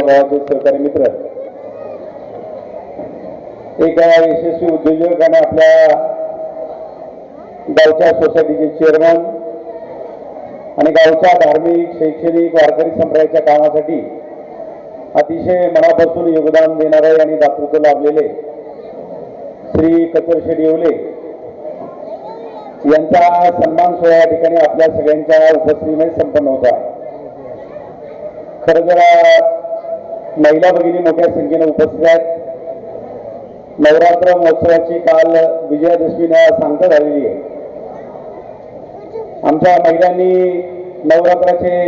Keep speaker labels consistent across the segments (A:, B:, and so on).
A: गावाचे सहकारी मित्र. एका यशस्वी उद्योजक आणि आपल्या गावच्या सोसायटीचे चेअरमन आणि गावच्या धार्मिक शैक्षणिक वारकरी संप्रदायाच्या कामासाठी अतिशय मनापासून योगदान देणारे आणि दातृत्व लाभलेले श्री कचरशेट येवले यांचा सन्मान सोहळा या ठिकाणी आपल्या सगळ्यांच्या उपस्थितीमध्ये संपन्न होता खरं जरा महिला भगिनी मोठ्या संख्येने उपस्थित आहेत. नवरात्र महोत्सवाची काल विजयादशमीला सांगता झालेली आहे. आमच्या महिलांनी नवरात्राचे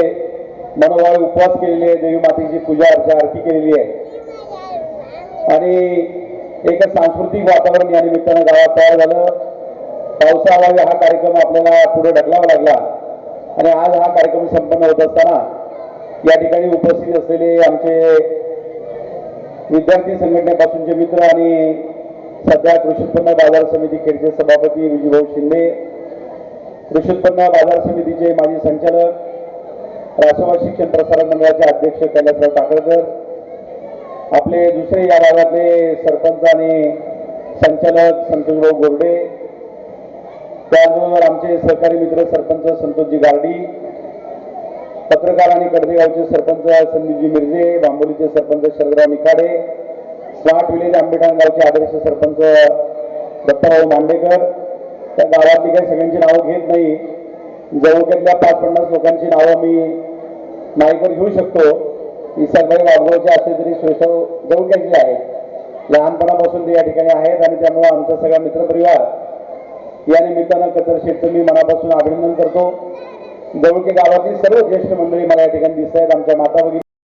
A: मनोभावे उपवास केलेले आहे. देवी मातेची पूजा अर्चा आरती केलेली आहे. आणि एक सांस्कृतिक वातावरण या निमित्तानं गावात तयार झालं. पावसाळा हा कार्यक्रम आपल्याला पुढे ढकलावा लागला. आणि आज हा कार्यक्रम संपन्न होत असताना या ठिकाणी उपस्थित असलेले आमचे विद्यार्थी संघटनेपासूनचे मित्र आणि सध्या कृषी उत्पन्न बाजार समिती खेडचे सभापती विजयभाऊ शिंदे कृषी उत्पन्न बाजार समितीचे माजी संचालक रासोबा शिक्षण प्रसारण मंडळाचे अध्यक्ष कैलासराव टाकळकर आपले दुसरे या भागातले सरपंच आणि संचालक संतोषभाऊ गोरडे त्याचबरोबर आमचे सहकारी मित्र सरपंच संतोषजी गार्डी पत्रकार आणि कडदेगावचे सरपंच संदीपजी मिरजे बांबोलीचे सरपंच शरदराव निखाडे स्मार्ट विलेज आंबेठाण गावचे आदर्श सरपंच दत्ताराव मांडेकर. त्या गावातली काही सगळ्यांची नावं घेत नाही. जवळच्यातल्या पाच पन्नास लोकांची नावं मी माईकवर घेऊ शकतो. ही सगळे वाघोळचे असले तरी शोषव जवळच्याची आहेत. लहानपणापासून ते या ठिकाणी आहेत आणि त्यामुळे आमचा सगळा मित्रपरिवार या निमित्तानं कचर शेठचं मी मनापासून अभिनंदन करतो. जवळके गावातील सर्व ज्येष्ठ मंडळी मला या ठिकाणी दिसत आहेत आमच्या माता भगिनी